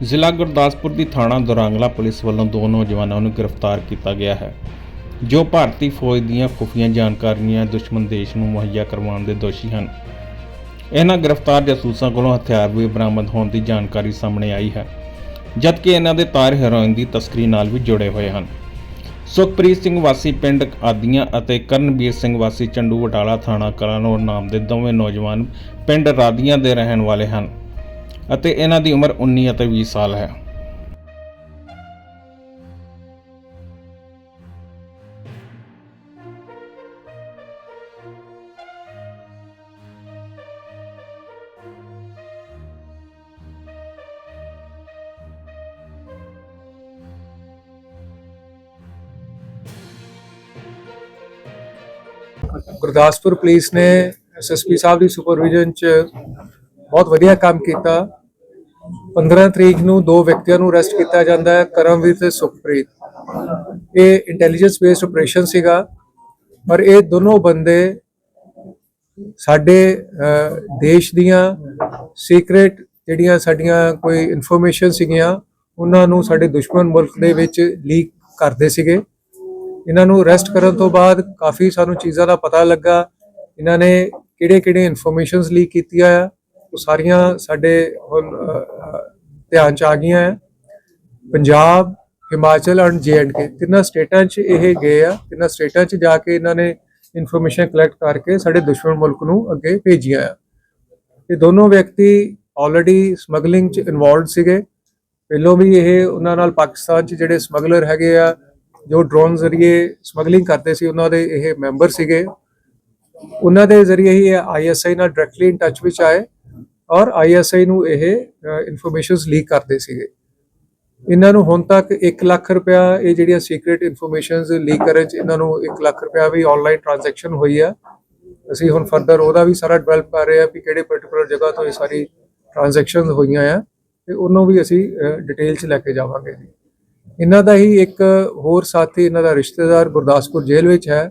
ਜ਼ਿਲ੍ਹਾ ਗੁਰਦਾਸਪੁਰ ਦੀ ਥਾਣਾ ਦੁਰਾਂਗਲਾ ਪੁਲਿਸ ਵੱਲੋਂ ਦੋ ਨੌਜਵਾਨਾਂ ਨੂੰ ਗ੍ਰਿਫਤਾਰ ਕੀਤਾ ਗਿਆ ਹੈ, ਜੋ ਭਾਰਤੀ ਫੌਜ ਦੀਆਂ ਖੁਫੀਆ ਜਾਣਕਾਰੀਆਂ ਦੁਸ਼ਮਣ ਦੇਸ਼ ਨੂੰ ਮੁਹੱਈਆ ਕਰਵਾਉਣ ਦੇ ਦੋਸ਼ੀ ਹਨ। ਇਹਨਾਂ ਗ੍ਰਿਫਤਾਰ ਜਾਸੂਸਾਂ ਕੋਲੋਂ ਹਥਿਆਰ ਵੀ ਬਰਾਮਦ ਹੋਣ ਦੀ ਜਾਣਕਾਰੀ ਸਾਹਮਣੇ ਆਈ ਹੈ, ਜਦਕਿ ਇਹਨਾਂ ਦੇ ਤਾਰ ਹੈਰੋਇਨ ਦੀ ਤਸਕਰੀ ਨਾਲ ਵੀ ਜੁੜੇ ਹੋਏ ਹਨ। ਸੁਖਪ੍ਰੀਤ ਸਿੰਘ ਵਾਸੀ ਪਿੰਡ ਆਦੀਆਂ ਅਤੇ ਕਰਨਵੀਰ ਸਿੰਘ ਵਾਸੀ ਚੰਡੂ ਵਟਾਲਾ ਥਾਣਾ ਕਲਾਨੌਰ ਨਾਮ ਦੇ ਦੋਵੇਂ ਨੌਜਵਾਨ ਪਿੰਡ ਰਾਦੀਆਂ ਦੇ ਰਹਿਣ ਵਾਲੇ ਹਨ। ਅਤੇ ਇਹਨਾਂ ਦੀ ਉਮਰ 19 ਅਤੇ 20 ਸਾਲ ਹੈ। ਗੁਰਦਾਸਪੁਰ ਪੁਲਿਸ ਨੇ ਐਸਐਸਪੀ ਸਾਹਿਬ ਦੀ ਸੁਪਰਵਿਜ਼ਨ ਚ ਬਹੁਤ ਵਧੀਆ ਕੰਮ ਕੀਤਾ। 15 ਤਰੀਕ ਨੂੰ ਦੋ ਵਿਅਕਤੀਆਂ ਨੂੰ ਅਰੈਸਟ ਕੀਤਾ ਜਾਂਦਾ ਹੈ, ਕਰਮਵੀਰ ਤੇ ਸੁਖਪ੍ਰੀਤ। ਇਹ ਇੰਟੈਲੀਜੈਂਸ ਬੇਸਡ ਆਪਰੇਸ਼ਨ ਸੀਗਾ, ਪਰ ਇਹ ਦੋਨੋਂ ਬੰਦੇ ਸਾਡੇ ਦੇਸ਼ ਦੀਆਂ ਸੀਕ੍ਰੇਟ ਜਿਹੜੀਆਂ ਸਾਡੀਆਂ ਕੋਈ ਇਨਫੋਰਮੇਸ਼ਨ ਸੀਗੀਆਂ, ਉਹਨਾਂ ਨੂੰ ਸਾਡੇ ਦੁਸ਼ਮਣ ਮੁਲਕ ਦੇ ਵਿੱਚ ਲੀਕ ਕਰਦੇ ਸੀਗੇ। ਇਹਨਾਂ ਨੂੰ ਅਰੈਸਟ ਕਰਨ ਤੋਂ ਬਾਅਦ ਕਾਫੀ ਸਾਨੂੰ ਚੀਜ਼ਾਂ ਦਾ ਪਤਾ ਲੱਗਾ, ਇਹਨਾਂ ਨੇ ਕਿਹੜੇ-ਕਿਹੜੇ ਇਨਫੋਰਮੇਸ਼ਨਸ ਲੀਕ ਕੀਤੀਆਂ ਆ ਉਹ ਸਾਰੀਆਂ ਸਾਡੇ ਹੁਣ ਧਿਆਨ ਚ ਆ ਗਈਆਂ ਆ। ਪੰਜਾਬ, ਹਿਮਾਚਲ ਐਂਡ ਕੇ ਤਿੰਨਾਂ ਸਟੇਟਾਂ 'ਚ ਇਹ ਗਏ ਆ। ਤਿੰਨਾਂ ਸਟੇਟਾਂ 'ਚ ਜਾ ਕੇ ਇਹਨਾਂ ਨੇ ਇਨਫੋਰਮੇਸ਼ਨ ਕਲੈਕਟ ਕਰਕੇ ਸਾਡੇ ਦੁਸ਼ਮਣ ਮੁਲਕ ਨੂੰ ਅੱਗੇ ਭੇਜੀਆਂ ਆ। ਇਹ ਦੋਨੋਂ ਵਿਅਕਤੀ ਆਲਰੇਡੀ ਸਮਗਲਿੰਗ 'ਚ ਇਨਵੋਲਡ ਸੀਗੇ। ਪਹਿਲੋਂ ਵੀ ਇਹ ਉਹਨਾਂ ਨਾਲ ਪਾਕਿਸਤਾਨ 'ਚ ਜਿਹੜੇ ਸਮਗਲਰ ਹੈਗੇ ਆ, ਜੋ ਡਰੋਨ ਜ਼ਰੀਏ ਸਮਗਲਿੰਗ ਕਰਦੇ ਸੀ, ਉਹਨਾਂ ਦੇ ਇਹ ਮੈਂਬਰ ਸੀਗੇ। ਉਹਨਾਂ ਦੇ ਜ਼ਰੀਏ ਹੀ ਆਈਐਸਆਈ ਨਾਲ ਡਾਇਰੈਕਟਲੀ ਇਨ ਟੱਚ ਵਿੱਚ ਆਏ। ਔਰ ਆਈਐਸਆਈ ਨੂੰ ਇਹ ਇਨਫੋਰਮੇਸ਼ਨਸ ਲੀਕ ਕਰਦੇ ਸੀਗੇ। ਇਹਨਾਂ ਨੂੰ ਹੁਣ ਤੱਕ 1 ਲੱਖ ਰੁਪਇਆ ਇਹ ਜਿਹੜੀਆਂ ਸੀਕ੍ਰੀਟ ਇਨਫੋਰਮੇਸ਼ਨਸ ਲੀਕ ਕਰਨ ਚ ਇਹਨਾਂ ਨੂੰ 1 ਲੱਖ ਰੁਪਇਆ ਵੀ ਆਨਲਾਈਨ ਟ੍ਰਾਂਜੈਕਸ਼ਨ ਹੋਈ ਆ। ਅਸੀਂ ਹੁਣ ਫਰਦਰ ਉਹਦਾ ਵੀ ਸਾਰਾ ਡਿਵੈਲਪ ਕਰ ਰਹੇ ਆ ਕਿ ਕਿਹੜੇ ਪਾਰਟਿਕੂਲਰ ਜਗ੍ਹਾ ਤੋਂ ਇਹ ਸਾਰੀ ਟ੍ਰਾਂਜੈਕਸ਼ਨਸ ਹੋਈਆਂ ਆ ਤੇ ਉਹਨੂੰ ਵੀ ਅਸੀਂ ਡਿਟੇਲ ਚ ਲੈ ਕੇ ਜਾਵਾਂਗੇ ਜੀ। ਇਹਨਾਂ ਦਾ ਹੀ ਇੱਕ ਹੋਰ ਸਾਥੀ, ਇਹਨਾਂ ਦਾ ਰਿਸ਼ਤੇਦਾਰ ਗੁਰਦਾਸਪੁਰ ਜੇਲ੍ਹ ਵਿੱਚ ਹੈ।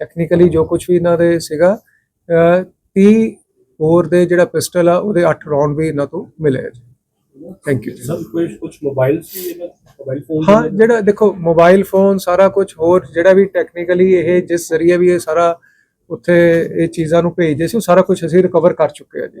ਟੈਕਨੀਕਲੀ ਜੋ ਕੁਝ ਵੀ ਇਹਨਾਂ ਦੇ ਸੀਗਾ ਅਹ 30 ਹੋਰ ਦੇ ਜਿਹੜਾ ਪਿਸਟਲ ਆ ਉਹਦੇ 8 ਰਾਉਂਡ ਵੀ ਇਹਨਾਂ ਤੋਂ ਮਿਲੇ ਥੈਂਕ ਯੂ ਸਰ ਕੁਝ ਕੁਝ ਮੋਬਾਈਲ ਸੀ ਮੋਬਾਈਲ ਫੋਨ ਹਾਂ ਜਿਹੜਾ ਦੇਖੋ ਮੋਬਾਈਲ ਫੋਨ ਸਾਰਾ ਕੁਝ ਹੋਰ ਜਿਹੜਾ ਵੀ ਟੈਕਨੀਕਲੀ ਇਹ ਜਿਸ ਜ਼ਰੀਏ ਵੀ ਇਹ ਸਾਰਾ ਉੱਥੇ ਇਹ ਚੀਜ਼ਾਂ ਨੂੰ ਭੇਜਦੇ ਸੀ ਉਹ ਸਾਰਾ ਕੁਝ ਅਸੀਂ ਰਿਕਵਰ ਕਰ ਚੁੱਕੇ ਆ ਜੀ।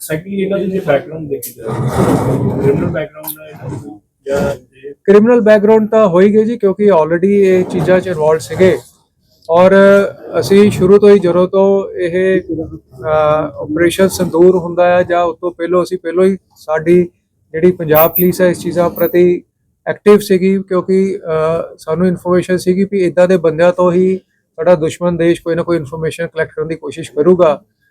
ਸੈਕੰਡਲੀ ਇਹਨਾਂ ਦੇ ਜੇ ਬੈਕਗ੍ਰਾਉਂਡ ਦੇਖੀ ਜਾਏ ਕ੍ਰਿਮੀਨਲ ਬੈਕਗ੍ਰਾਉਂਡ ਹੈ ਇਹਨਾਂ ਦਾ ਜਾਂ ਕ੍ਰਿਮੀਨਲ ਬੈਕਗ੍ਰਾਉਂਡ ਤਾਂ ਹੋ ਗਈ ਜੀ, ਕਿਉਂਕਿ ਆਲਰੇਡੀ ਇਹ ਚੀਜ਼ਾਂ 'ਚ ਇਨਵੋਲਡ ਸੀਗੇ। ਔਰ ਅਸੀਂ ਸ਼ੁਰੂ ਤੋਂ ਹੀ ਜਦੋਂ ਤੋਂ ਇਹ ਆਪਰੇਸ਼ਨ ਸੰਦੂਰ ਹੁੰਦਾ ਹੈ ਜਾਂ ਉਸ ਤੋਂ ਪਹਿਲਾਂ ਅਸੀਂ ਪਹਿਲਾਂ ਹੀ ਸਾਡੀ ਜਿਹੜੀ ਪੰਜਾਬ ਪੁਲਿਸ ਹੈ ਇਸ ਚੀਜ਼ਾਂ ਪ੍ਰਤੀ ਐਕਟਿਵ ਸੀਗੀ, ਕਿਉਂਕਿ ਸਾਨੂੰ ਇਨਫੋਰਮੇਸ਼ਨ ਸੀਗੀ ਵੀ ਇਦਾਂ ਦੇ ਬੰਦਿਆਂ ਤੋਂ ਹੀ ਸਾਡਾ ਦੁਸ਼ਮਣ ਦੇਸ਼ ਕੋਈ ਨਾ ਕੋਈ ਇਨਫੋਰਮੇਸ਼ਨ ਕਲੈਕਟ ਕਰਨ ਦੀ ਕੋਸ਼ਿਸ਼ ਕਰੂਗਾ।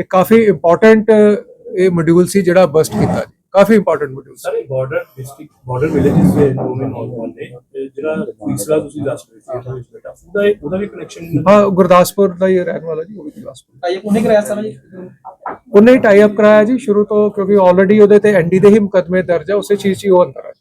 ਇਹ ਕਾਫੀ ਇੰਪੋਰਟੈਂਟ ਇਹ ਮੋਡਿਊਲ ਸੀ ਜਿਹੜਾ ਬਸਟ ਕੀਤਾ ਜੀ। ਕਾਫੀ ਇੰਪੋਰਟੈਂਟ ਮੋਡਿਊਲ ਸੀ। ਸਾਰੇ ਬਾਰਡਰ ਡਿਸਟ੍ਰਿਕਟ ਬਾਰਡਰ ਵਿਲੇजेस ਦੇ ਨੌਵੇਂ ਨੌਜਵਾਨ ਨੇ ਜਿਹੜਾ ਤੀਸਰਾ ਤੁਸੀਂ ਦੱਸ ਰਹੇ ਸੀ ਬੇਟਾ ਉਹਦਾ ਉਹਦਾ ਵੀ ਕਨੈਕਸ਼ਨ ਹਾਂ ਗੁਰਦਾਸਪੁਰ ਦਾ ਹੀ ਰਹਿਣ ਵਾਲਾ ਜੀ ਉਹ ਵੀ ਗੁਰਦਾਸਪੁਰ ਟਾਈਪ ਉਹਨੇ ਕਰਾਇਆ ਸਾਰਾ ਜੀ? ਉਹਨੇ ਹੀ ਟਾਈ ਅਪ ਕਰਾਇਆ ਜੀ ਸ਼ੁਰੂ ਤੋਂ ਕਿਉਂਕਿ ਆਲਰੇਡੀ ਉਹਦੇ ਤੇ ਐਨਡੀ ਦੇ ਹੀ ਮੁਕਦਮੇ ਦਰਜ ਹੈ ਉਸੇ ਚੀਜ਼ 'ਚ ਹੀ ਉਹ ਅੰਦਰ ਹੈ